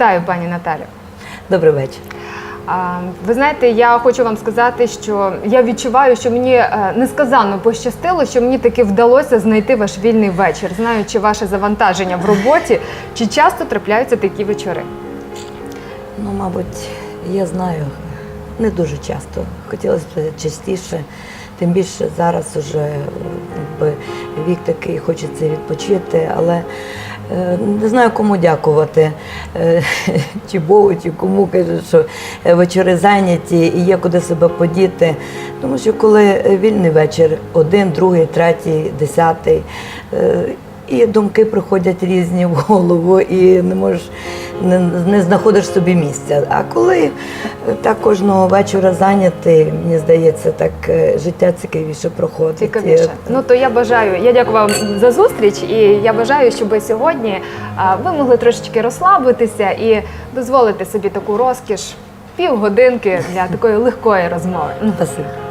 Вітаю, пані Наталю. Добрий вечір. Ви знаєте, я хочу вам сказати, що я відчуваю, що мені е, несказанно пощастило, що мені таки вдалося знайти ваш вільний вечір, знаючи ваше завантаження в роботі. Чи часто трапляються такі вечори? Ну, мабуть, я знаю, не дуже часто. Хотілося б частіше. Тим більше зараз уже вік такий, хочеться відпочити, але не знаю, кому дякувати. Е, чи Богу, чи кому кажуть, що е, вечори зайняті і є куди себе подіти. Тому що коли вільний вечір, один, другий, третій, десятий. І думки приходять різні в голову, і не можеш не, не знаходиш собі місця. А коли так кожного вечора зайнятий, мені здається, так е, життя цікавіше проходить. Цікавіше. Ну то я бажаю, я дякую вам за зустріч, і я бажаю, щоб сьогодні ви могли трошечки розслабитися і дозволити собі таку розкіш півгодинки для такої легкої розмови. Спасибо.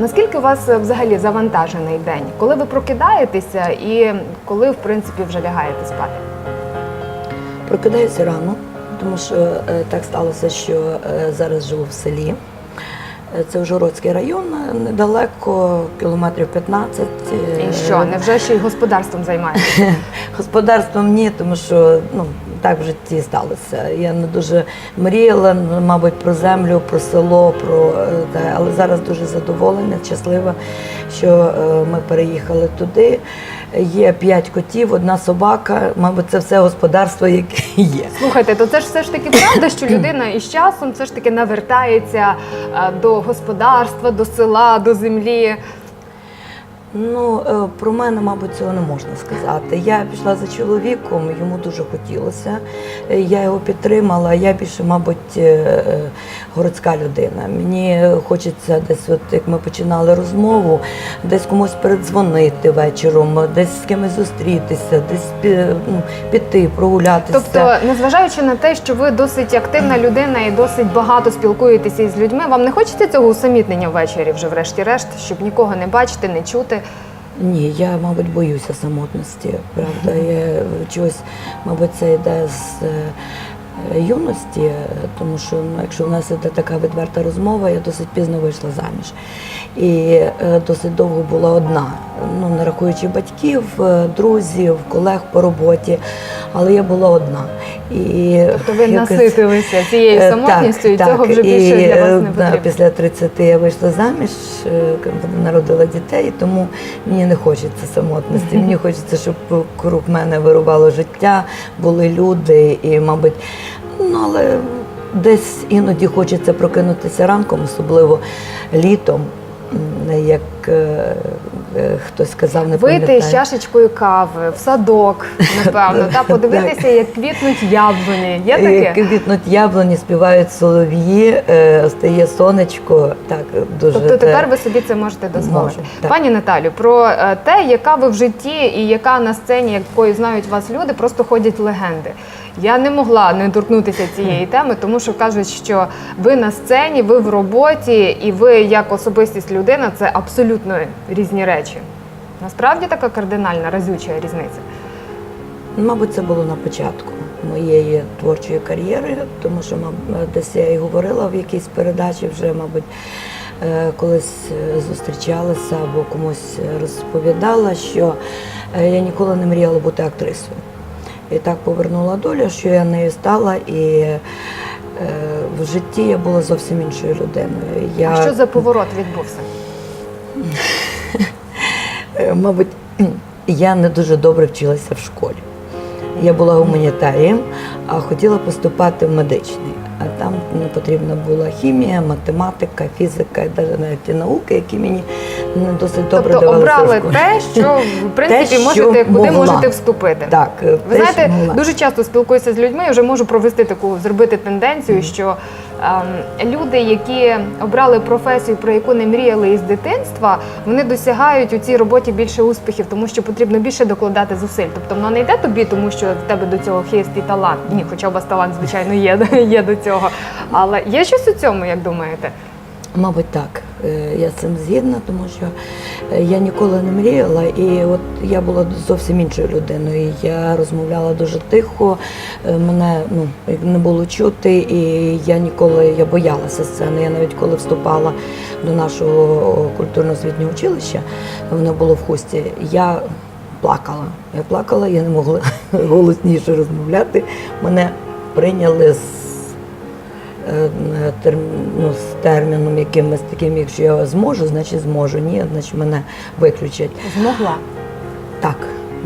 Наскільки у вас взагалі завантажений день? Коли ви прокидаєтеся і коли, в принципі, вже лягаєте спати? Прокидаюся рано, тому що е, так сталося, що е, зараз живу в селі. Е, Це Ужгородський район, е, недалеко, кілометрів 15. е, І що, невже ще й господарством займаєтеся? Господарством ні, тому що ну, так в житті сталося. Я не дуже мріяла, ну, мабуть, про землю, про село, про е, те, але зараз дуже задоволена, щаслива, що е, ми переїхали туди. Є п'ять котів, одна собака, мабуть, це все господарство, яке є. Слухайте, то це ж все ж таки правда, що людина із часом все ж таки навертається е, до господарства, до села, до землі. Ну, е, про мене, мабуть, цього не можна сказати. Я пішла за чоловіком, йому дуже хотілося. Е, Я його підтримала. Я більше, мабуть, е, городська людина. Мені хочеться десь, от як ми починали розмову, десь комусь передзвонити вечором, десь з кимось зустрітися, десь ну, піти, прогулятися. Тобто, незважаючи на те, що ви досить активна людина і досить багато спілкуєтеся із людьми, вам не хочеться цього усамітнення ввечері, вже врешті-решт, щоб нікого не бачити, не чути. Ні, я, мабуть, боюся самотності. Правда, я чогось, мабуть, це йде з е, юності, тому що ну, якщо в нас іде така відверта розмова, я досить пізно вийшла заміж. І е, досить довго була одна, ну не рахуючи батьків, е, друзів, колег по роботі, але я була одна. І Тобто ви якось- наситилися цією Е, самотністю, і так, вже більше І, для вас е, не да, потрібно. Після 30 я вийшла заміж, е, народила дітей, тому мені не хочеться самотності. Мені хочеться, щоб круг мене вирувало життя, були люди і, мабуть, ну але десь іноді хочеться прокинутися ранком, особливо літом. Як е, е, хтось сказав, не пам'ятаю. з чашечкою кави, в садок, напевно, та подивитися, як квітнуть яблуні. Є Е, таке? Квітнуть яблуні, співають солов'ї, е, стає сонечко. Так, дуже Тобто тепер ви собі це можете дозволити. Пані Наталю, про е, те, яка ви в житті і яка на сцені, якою знають вас люди, просто ходять легенди. Я не могла не торкнутися цієї теми, тому що кажуть, що ви на сцені, ви в роботі, і ви як особистість людина це абсолютно різні речі. Насправді така кардинальна разюча різниця. Мабуть, це було на початку моєї творчої кар'єри, тому що маб- десь я і говорила в якійсь передачі вже, мабуть, е, колись е, зустрічалася або комусь розповідала, що е, я ніколи не мріяла бути актрисою. І так повернула доля, що я нею стала, і е, в житті я була зовсім іншою людиною. Я, А що за поворот відбувся? Е, Мабуть, я не дуже добре вчилася в школі. Я була гуманітарієм, а хотіла поступати в медичний. А там не потрібна була хімія, математика, фізика, навіть ті науки, які мені не досить добре тобто давалися обрали те, що в принципі Те, що можете, куди могла. можете вступити. Так, Ви те, що знаєте, дуже часто спілкуюся з людьми, і вже можу провести таку, зробити тенденцію, що люди, які обрали професію, про яку не мріяли із дитинства, вони досягають у цій роботі більше успіхів, тому що потрібно більше докладати зусиль. Тобто воно не йде тобі, тому що в тебе до цього хист і талант. Ні, хоча у вас талант, звичайно, є, є до цього. Але є щось у цьому, як думаєте? Мабуть, так. Е, я з цим згідна, тому що е, я ніколи не мріяла, і от я була зовсім іншою людиною. Я розмовляла дуже тихо, е, мене ну, не було чути, і я ніколи я боялася сцени. Я навіть коли вступала до нашого культурно-освітнього училища, воно було в хусті. Я плакала. Я плакала, я не могла голосніше розмовляти. Мене прийняли з, ну, з терміном якимось таким, якщо я зможу, значить зможу. Ні, значить мене виключать. Змогла. Так,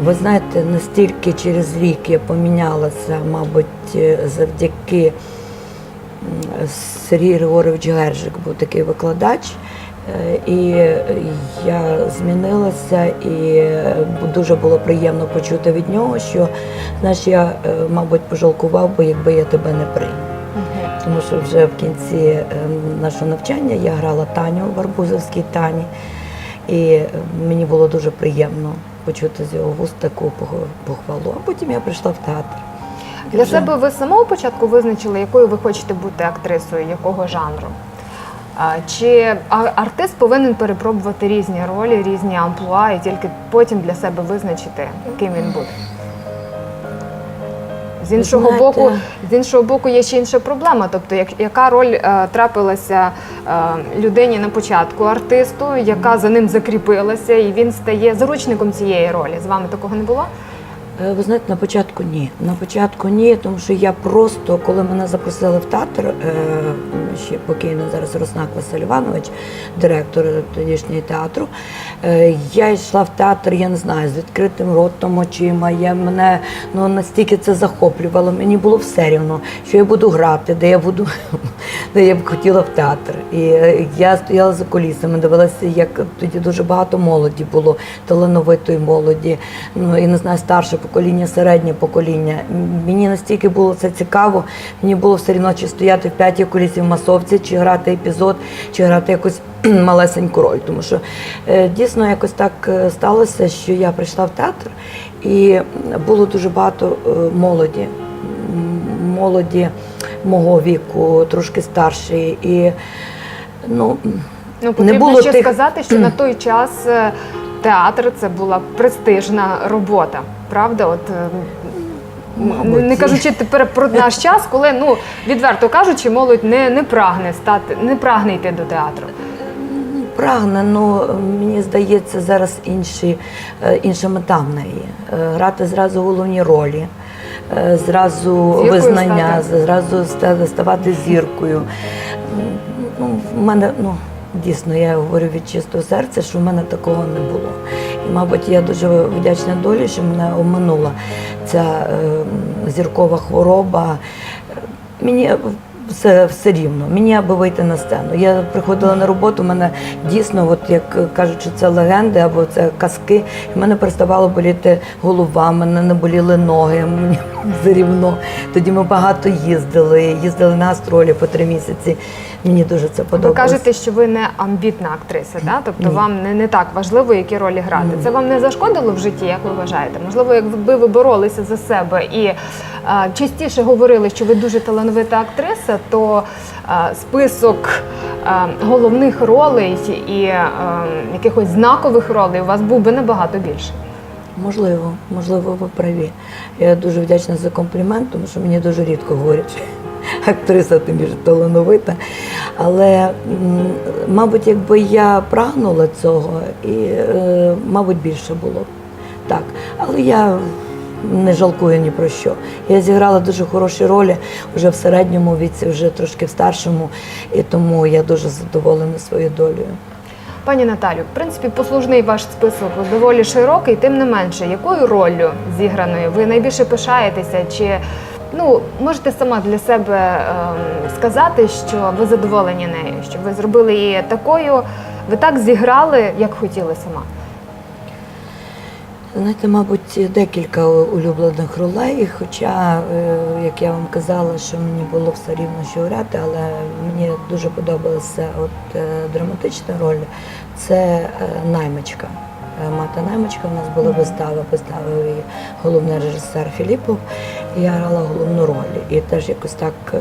ви знаєте, настільки через рік я помінялася, мабуть, е, завдяки Сергій Григорович Гержик був такий викладач. е, І я змінилася, і е, дуже було приємно почути від нього, що знаєш, я, е, мабуть, пожалкував би, якби я тебе не прийняв. Тому що вже в кінці е, нашого навчання я грала Таню в Арбузовській Тані, і е, мені було дуже приємно почути з його вуст таку похвалу. А потім я прийшла в театр. Для вже- себе ви з самого початку визначили, якою ви хочете бути актрисою, якого жанру? Чи артист повинен перепробувати різні ролі, різні амплуа, і тільки потім для себе визначити, ким він буде? З іншого знаєте- боку, з іншого боку, є ще інша проблема. Тобто, як, яка роль е, трапилася е, людині на початку артисту, яка за ним закріпилася, і він стає заручником цієї ролі. З вами такого не було? Е, Ви знаєте, на початку ні. На початку ні, тому що я просто, коли мене запросили в театр, е, ще покійний зараз Руснак Василь Іванович, директор тодішнього театру, е, я йшла в театр, я не знаю, з відкритим ротом, очима. Я мене ну, настільки це захоплювало. Мені було все рівно, що я буду грати, де я буду, де я б хотіла в театр. І я стояла за кулісами, дивилася, як тоді дуже багато молоді було, талановитої молоді. Ну і не знаю, старше покоління, середнє покоління. Мені настільки було це цікаво. Мені було все одно чи стояти в п'ятій кулісі в масовці, чи грати епізод, чи грати якусь малесеньку роль. Тому що е, дійсно якось так е, сталося, що я прийшла в театр, і було дуже багато е, молоді. Молоді мого віку, трошки старші. І ну, Ну, потрібно було ще тих- сказати, що на той час театр це була престижна робота. Правда? От, е, Мабуть. не кажучи тепер про наш час, коли ну відверто кажучи, молодь не, не прагне стати, не прагне йти до театру. Прагне, ну мені здається, зараз інші, е, інша мета в неї. Е, Грати зразу головні ролі, зразу Зіркою визнання, стати. зразу ставати зіркою. Ну, в мене, ну, дійсно, я говорю від чистого серця, що в мене такого не було. Мабуть, я дуже вдячна долі, що мене оминула ця е, зіркова хвороба. Мені все, все рівно, мені аби вийти на сцену. Я приходила на роботу, мене дійсно, от як кажуть, що це легенди або це казки. В мене переставало боліти голова, мене не боліли ноги, мені все рівно. Тоді ми багато їздили, їздили на гастролі по три місяці. Мені дуже це подобається. Ви кажете, що ви не амбітна актриса, да? тобто Ні. вам не, не так важливо, які ролі грати. Це вам не зашкодило в житті, як ви вважаєте? Можливо, якби ви боролися за себе і е, частіше говорили, що ви дуже талановита актриса, то е, список е, головних ролей і е, якихось знакових ролей у вас був би набагато більше. Можливо, можливо, ви праві. Я дуже вдячна за комплімент, тому що мені дуже рідко говорять, актриса тим більше талановита. Але, мабуть, якби я прагнула цього, і, е, мабуть, більше було. Так. Але я не жалкую ні про що. Я зіграла дуже хороші ролі вже в середньому віці, вже трошки в старшому, і тому я дуже задоволена своєю долею. Пані Наталю, в принципі, послужний ваш список доволі широкий, тим не менше, якою роллю зіграною ви найбільше пишаєтеся? Чи ну можете сама для себе ем, сказати, що ви задоволені нею, що ви зробили її такою, ви так зіграли, як хотіли сама? Знаєте, мабуть, декілька улюблених ролей, хоча, е, як я вам казала, що мені було все рівно, що грати, але мені дуже подобалася от е, драматична роль це е, наймичка. Е, Мати наймичка, у нас була вистава, поставив її головний режисер Філіпов. Я грала головну роль. І теж якось так е,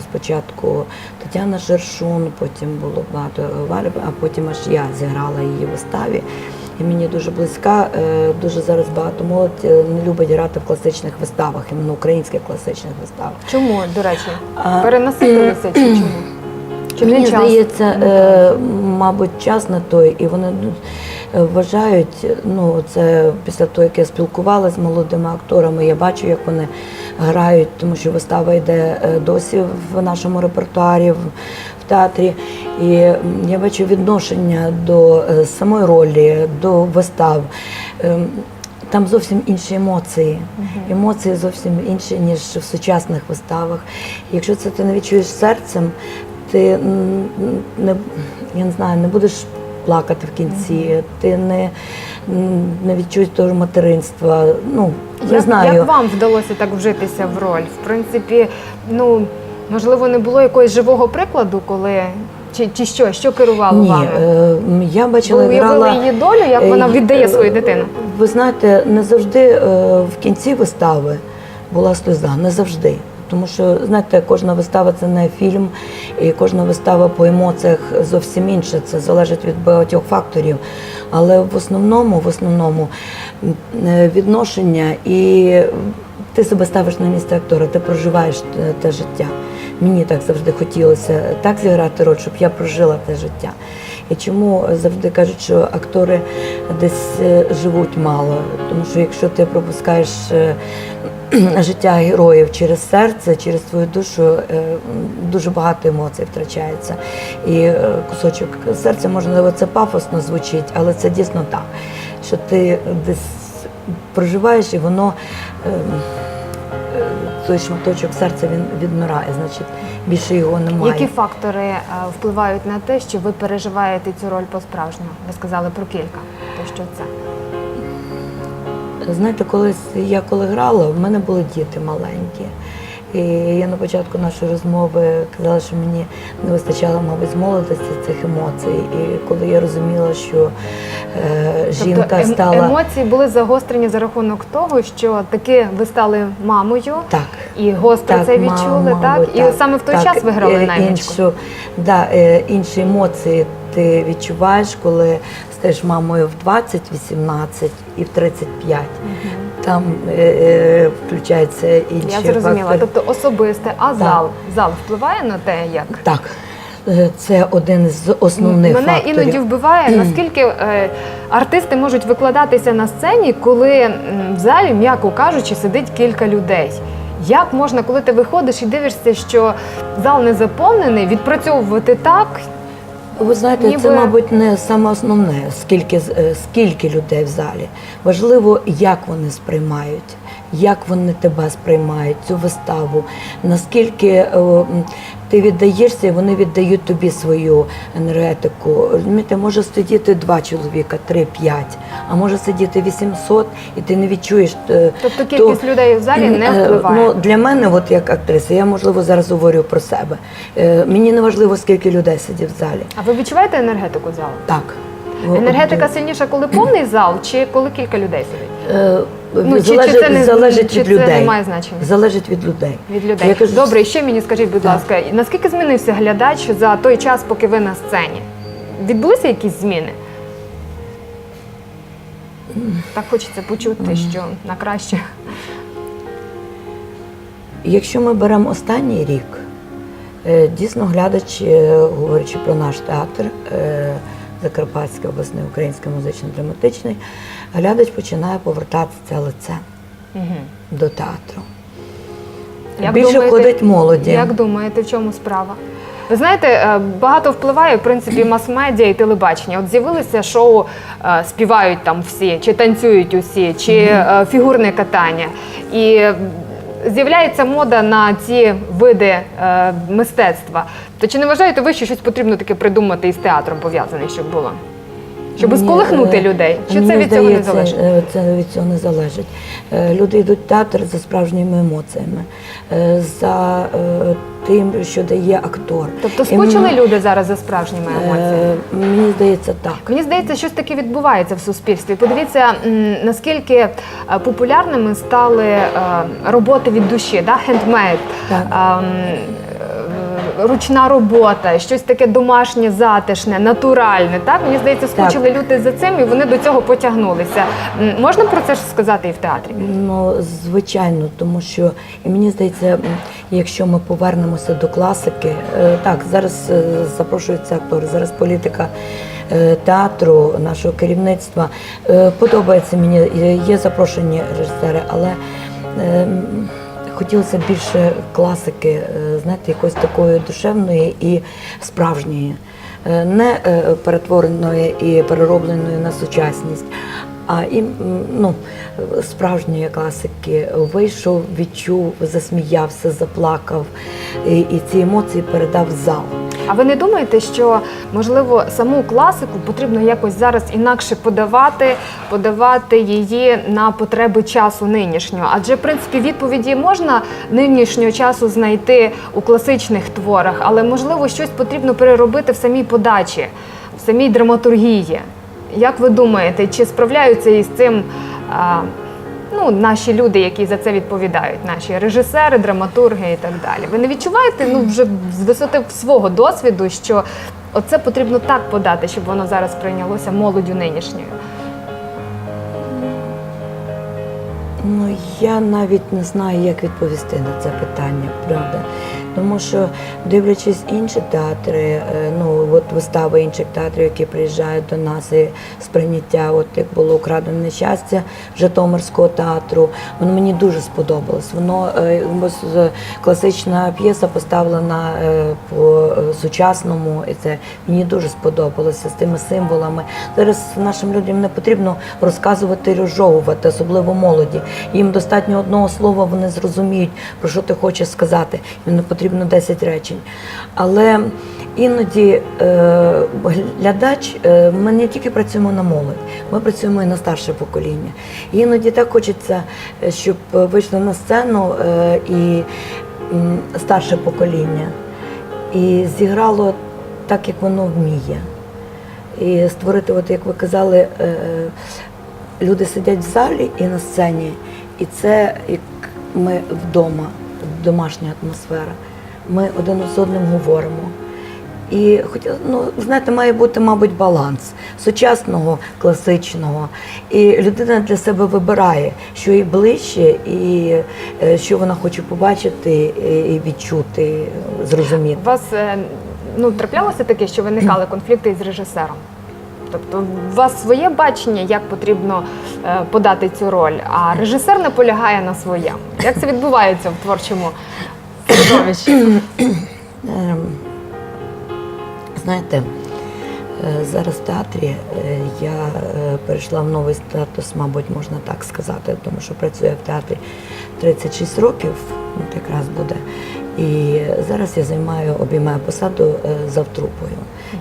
спочатку Тетяна Шершун, потім було багато Вари, а потім аж я зіграла її в виставі. І мені дуже близька. Е, Дуже зараз багато молодь е, не любить грати в класичних виставах, іменно українських класичних виставах. Чому, до речі, А, перенаситилися чи чому? Чи Мені здається, мабуть, час на той, і вони ну, вважають, ну це після того, як я спілкувалася з молодими акторами, я бачу, як вони грають, тому що вистава йде е, досі в нашому репертуарі, в, в театрі. І я бачу відношення до е, самої ролі, до вистав. Там зовсім інші емоції. Емоції зовсім інші, ніж в сучасних виставах. Якщо це ти не відчуєш серцем, ти не, я не знаю, не будеш плакати в кінці, ти не, не відчуєш того материнства. Ну, не Як, знаю. як вам вдалося так вжитися в роль? В принципі, ну можливо, не було якогось живого прикладу, коли чи, чи що, що керувало Ні, вами? е, м, я Ви бачила, уявили грала. її долю, як Е, вона віддає е, свою дитину? Ви знаєте, не завжди е, в кінці вистави була сльоза, не завжди. Тому що, знаєте, кожна вистава це не фільм, і кожна вистава по емоціях зовсім інша. Це залежить від багатьох факторів. Але в основному, в основному е, відношення і ти себе ставиш на місце актора, ти проживаєш те, те життя. Мені так завжди хотілося так зіграти роль, щоб я прожила те життя. І чому завжди кажуть, що актори десь е, живуть мало, тому що якщо ти пропускаєш е, життя героїв через серце, через твою душу, е, дуже багато емоцій втрачається. І е, кусочок серця, можливо, це пафосно звучить, але це дійсно так, що ти десь проживаєш і воно. е, е, Той шматочок серця він відмирає, значить більше його немає. Які фактори впливають на те, що ви переживаєте цю роль по-справжньому? Ви сказали про кілька. То що це? Знаєте, колись я коли грала, в мене були діти маленькі. І я на початку нашої розмови казала, що мені не вистачало, мабуть, з молодості цих емоцій. І коли я розуміла, що е, жінка тобто стала емоції були загострені за рахунок того, що таки ви стали мамою так. і гостро це ма- відчули, так? мабуть, І саме в той так. час ви грали Е. Іншу, да, е, інші емоції ти відчуваєш, коли стаєш мамою в 20, 18 і в 35. Там е, е, включаються інші Я зрозуміла. фактори. Тобто особисте, а Так. зал зал впливає на те, як Так, е, це один з основних мене факторів. іноді вбиває, наскільки е, артисти можуть викладатися на сцені, коли м, в залі, м'яко кажучи, сидить кілька людей. Як можна, коли ти виходиш і дивишся, що зал не заповнений, відпрацьовувати так? Ви знаєте, Ніби- це, мабуть, не саме основне, скільки, е, скільки людей в залі. Важливо, як вони сприймають, як вони тебе сприймають, цю виставу, наскільки е, ти віддаєшся, і вони віддають тобі свою енергетику. Розумієте, може сидіти два чоловіка, три, п'ять, а може сидіти 800, і ти не відчуєш. е, Тобто то- кількість людей в залі не Е, впливає. Ну, для мене, от як актриса, я можливо зараз говорю про себе. Мені не важливо, скільки людей сидить в залі. А ви відчуваєте енергетику залу? Так. Енергетика сильніша, коли повний зал, чи коли кілька людей сидить? Ну, чи- чи залежить, це не- залежить чи від це людей. не має значення? Залежить від людей. Від людей. Я кажу, Добре, і ще мені скажіть, будь Так. ласка, наскільки змінився глядач за той час, поки ви на сцені? Відбулися якісь зміни? Так хочеться почути, що на краще. Якщо ми беремо останній рік, е, дійсно глядач, е, говорячи про наш театр, е, Закарпатський обласний український музично-драматичний, глядач починає повертатися лицем Мгм. до театру. Як Більше думаєте- ходить молоді. Як думаєте, в чому справа? Ви знаєте, е, багато впливає в принципі мас-медіа і телебачення. От з'явилися шоу е, співають там всі, чи танцюють усі, чи е, фігурне катання. І з'являється мода на ці види мистецтва. То чи не вважаєте ви, що щось потрібно таке придумати із театром пов'язане, щоб було? Щоб сколихнути е, людей? Чи це від цього не залежить? е, Це від цього не залежить. Е, Люди йдуть в театр за справжніми емоціями, е, за е, тим, що дає актор. Тобто І скучили люди зараз за справжніми емоціями? Е, Мені здається, так. Мені здається, щось таке відбувається в суспільстві. Подивіться, наскільки е, популярними стали е, роботи від душі, да? хендмейд, Так. Ручна робота, щось таке домашнє, затишне, натуральне. Так мені здається, скучили люди за цим, і вони до цього потягнулися. Можна про це ж сказати і в театрі? Ну, звичайно, тому що і мені здається, якщо ми повернемося до класики, е, так зараз е, запрошуються актори, зараз політика е, театру, нашого керівництва. Подобається мені, є запрошені режисери, але хотілося більше класики, е, знаєте, якоїсь такої душевної і справжньої. Е, Не е, перетвореної і переробленої на сучасність, а і ну, справжньої класики вийшов, відчув, засміявся, заплакав і, і ці емоції передав зал. А ви не думаєте, що можливо саму класику потрібно якось зараз інакше подавати, подавати її на потреби часу нинішнього? Адже в принципі відповіді можна нинішнього часу знайти у класичних творах, але можливо щось потрібно переробити в самій подачі, в самій драматургії. Як ви думаєте, чи справляються із цим? А, Ну, наші люди, які за це відповідають, наші режисери, драматурги і так далі. Ви не відчуваєте ну вже з висоти свого досвіду, що оце потрібно так подати, щоб воно зараз прийнялося молоддю нинішньою? Ну, я навіть не знаю, як відповісти на це питання, правда. Тому що, дивлячись інші театри, е, ну от вистави інших театрів, які приїжджають до нас, і сприйняття, от як було украдене щастя Житомирського театру, воно мені дуже сподобалось. Воно е, е, класична п'єса поставлена по сучасному, і це мені дуже сподобалося з тими символами. Зараз нашим людям не потрібно розказувати розжовувати, особливо молоді. Їм достатньо одного слова, вони зрозуміють, про що ти хочеш сказати. Їм не потрібно 10 речень. Але іноді е, глядач, е, ми не тільки працюємо на молодь, ми працюємо і на старше покоління. Іноді так хочеться, е, щоб вийшло на сцену е, і старше покоління, і зіграло так, як воно вміє. І створити, от як ви казали, е, люди сидять в залі і на сцені, і це як ми вдома, домашня атмосфера. Ми один з одним говоримо. І хотіла, ну, знаєте, має бути, мабуть, баланс сучасного, класичного. І людина для себе вибирає, що їй ближче, і е, що вона хоче побачити і- і відчути, зрозуміти. У вас е, ну траплялося таке, що виникали конфлікти із режисером? Тобто, у вас своє бачення, як потрібно е, подати цю роль, а режисер наполягає на своєму. Як це відбувається в творчому середовищі? Ем, Знаєте, е, зараз в театрі е, я е, перейшла в новий статус, мабуть, можна так сказати, тому що працюю в театрі 36 років, от якраз буде. І зараз я займаю, обіймаю посаду завтрупою.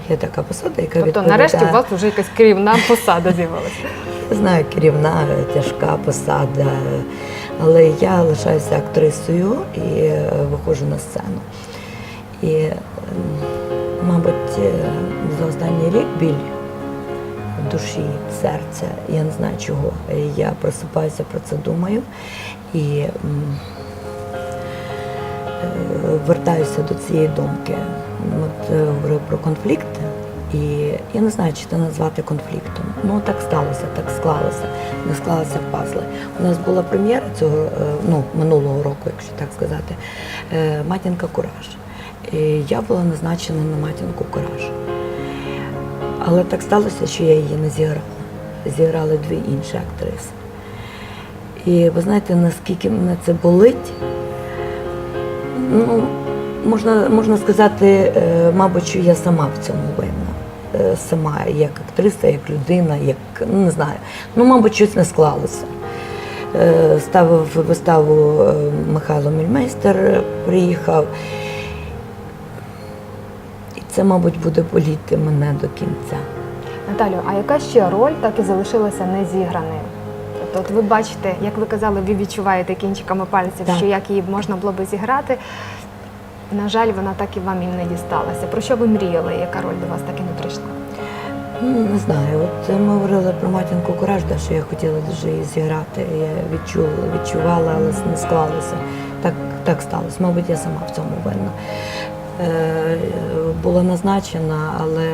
Є така посада, яка Тобто, відповідає... нарешті у вас вже якась керівна посада з'явилася. Знаю, керівна, тяжка посада, але я лишаюся актрисою і е, виходжу на сцену. І, мабуть, е, за останній рік біль душі, серця, я не знаю чого. Я просипаюся, про це думаю і е, вертаюся до цієї думки. От говорив про конфлікт, і я не знаю, чи це назвати конфліктом. Ну так сталося, так склалося, не склалися пазли. У нас була прем'єра цього е, ну, минулого року, якщо так сказати, е, матінка Кураж. І я була назначена на матінку Кураж. Але так сталося, що я її не зіграла. Зіграли дві інші актриси. І ви знаєте, наскільки мене це болить, ну, можна, можна сказати, е, мабуть, що я сама в цьому винна. Е, Сама як актриса, як людина, як ну, не знаю. Ну, мабуть, щось не склалося. Е, Ставив виставу е, Михайло Мільмейстер, приїхав. І це, мабуть, буде боліти мене до кінця. Наталю, а яка ще роль так і залишилася не зіграною? Тобто, от ви бачите, як ви казали, ви відчуваєте кінчиками пальців, Так. що як її можна було би зіграти. На жаль, вона так і вам і не дісталася. Про що ви мріяли? Яка роль до вас так і не прийшла? Ну, Не знаю, от ми говорили про матінку Кураж, да, що я хотіла дуже її зіграти. Я відчула, відчувала, але не склалося. Так, так сталося. Мабуть, я сама в цьому винна. Е, була назначена, але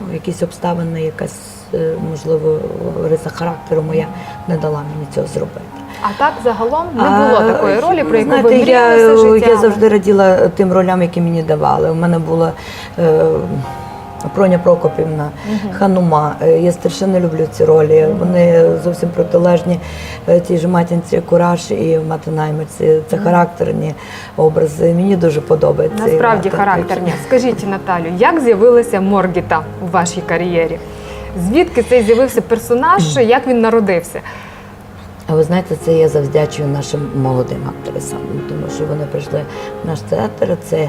ну, якісь обставини, якась, е, можливо, риса характеру моя не дала мені цього зробити. А так загалом не було А, такої ролі, про яку знаєте, ви мріяли я, все життя. Я завжди раділа тим ролям, які мені давали. У мене була е, Проня Прокопівна, Ханума. Е, Я страшенно люблю ці ролі. Вони зовсім протилежні е, тій ж матінці Кураж і мати наймиці. Це характерні образи. Мені дуже подобається. Насправді характерні. Скажіть, Наталю, як з'явилася Моргіта у вашій кар'єрі? Звідки цей з'явився персонаж? Як він народився? А ви знаєте, це я завдячую нашим молодим актрисам, тому що вони прийшли в наш театр. Це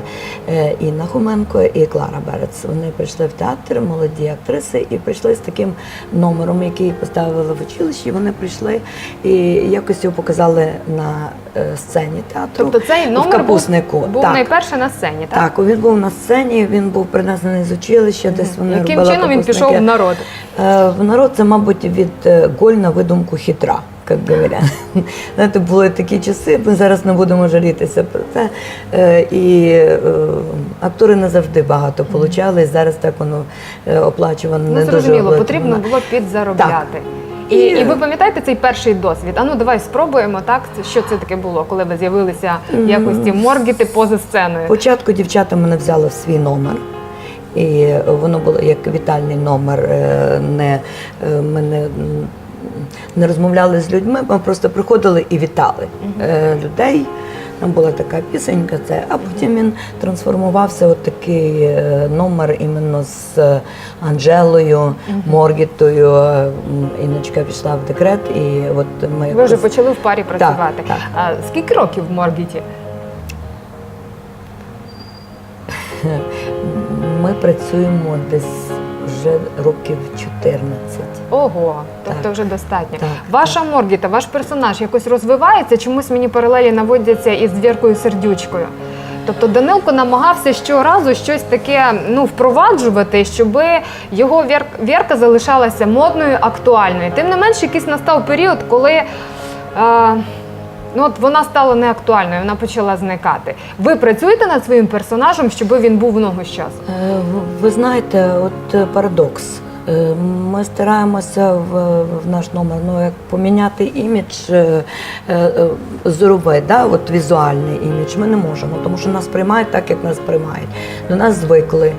е, Інна Хуменко і Клара Берец. Вони прийшли в театр, молоді актриси, і прийшли з таким номером, який поставили в училищі. Вони прийшли і якось його показали на е, сцені театру. Тобто цей в номер був, капуснику. був так. найперше на сцені, так? Так, він був на сцені, він був принесений з училища, десь вони Яким робили чином він пішов в народ? Е, В народ це, мабуть, від е, голь на видумку хитра, як говорять. Знаєте, були такі часи, ми зараз не будемо жалітися про це. Е, І е, актори не завжди багато получали, зараз так воно е, оплачувано Ну, не дуже зрозуміло, потрібно було підзаробляти. І, І- і ви пам'ятаєте цей перший досвід? А ну давай спробуємо, так? Що це таке було, коли ви з'явилися в якості Моргіти поза сценою? Спочатку дівчата мене взяли в свій номер. І воно було як вітальний номер. Не, е, ми не, розмовляли з людьми, ми просто приходили і вітали е, людей. Там була така пісенька, це, а потім він трансформувався от такий е, номер іменно з е, Анжелою, Моргітою. М, Інночка пішла в декрет, і от ми Ви вже почали в парі працювати. так. А, скільки років в Моргіті? Ми працюємо десь вже років 14. Ого, тобто Так. вже достатньо. Так, Ваша Моргіта, ваш персонаж якось розвивається, чомусь мені паралелі наводяться із Віркою Сердючкою. Тобто Данилко намагався щоразу щось таке ну, впроваджувати, щоб його Вір... Вірка залишалася модною, актуальною. Тим не менш, якийсь настав період, коли е, ну, от вона стала неактуальною, вона почала зникати. Ви працюєте над своїм персонажем, щоб він був в ногу з часу? Е, Ви знаєте, от е, парадокс. Е, Ми стараємося в, в наш номер ну, як поміняти імідж е, е, зоровий, да, от візуальний імідж. Ми не можемо, тому що нас приймають так, як нас приймають. До нас звикли.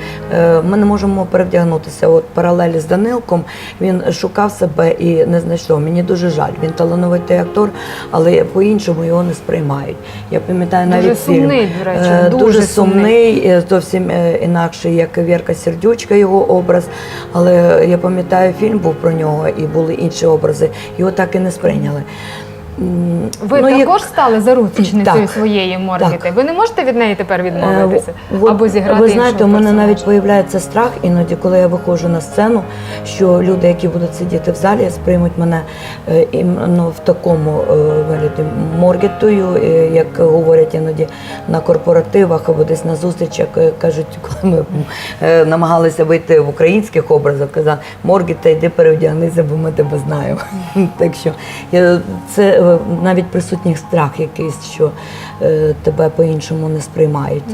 Ми не можемо перевдягнутися. От паралелі з Данилком він шукав себе і не знайшов. Мені дуже жаль. Він талановитий актор, але по-іншому його не сприймають. Я пам'ятаю Дуже навіть фільм. сумний, до речі, дуже дуже сумний. сумний, зовсім інакший, як Вірка Сердючка, його образ. Але я пам'ятаю, фільм був про нього і були інші образи. Його так і не сприйняли. Ви ну, як- також стали заручницею Так. своєї Моргіти. Так. Ви не можете від неї тепер відмовитися Е, от або зіграти Ви знаєте, іншого у мене персонажа? навіть виявляється страх іноді, коли я виходжу на сцену, що люди, які будуть сидіти в залі, сприймуть мене е, іменно в такому е, вигляді моргітою, е, як говорять іноді на корпоративах або десь на зустрічах. е, Кажуть, коли ми е, намагалися вийти в українських образах, казали, Моргіта, йди перевдягнися, бо ми тебе знаємо. Так що це навіть присутній страх якийсь, що е, тебе по-іншому не сприймають.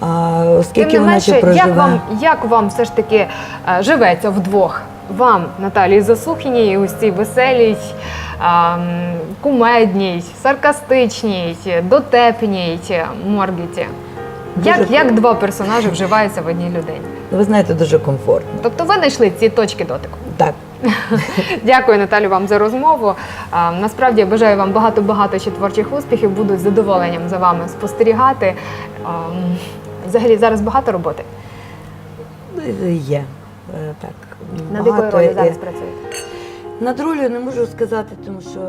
А оскільки Тим не вона менше, проживе. як вам, як вам все ж таки е, живеться вдвох? Вам, Наталії Засухіній, ось цій веселій, кумедній, саркастичній, дотепній Моргіті? Як, як два персонажі вживаються в одній людині? Ви знаєте, дуже комфортно. Тобто ви знайшли ці точки дотику? Так. Дякую, Наталю, вам за розмову. А, Насправді я бажаю вам багато-багато ще творчих успіхів. Буду з задоволенням за вами спостерігати. А, Взагалі зараз багато роботи. Є. Е, Так. Над якою багато. ролі зараз працюєте? Над ролью не можу сказати, тому що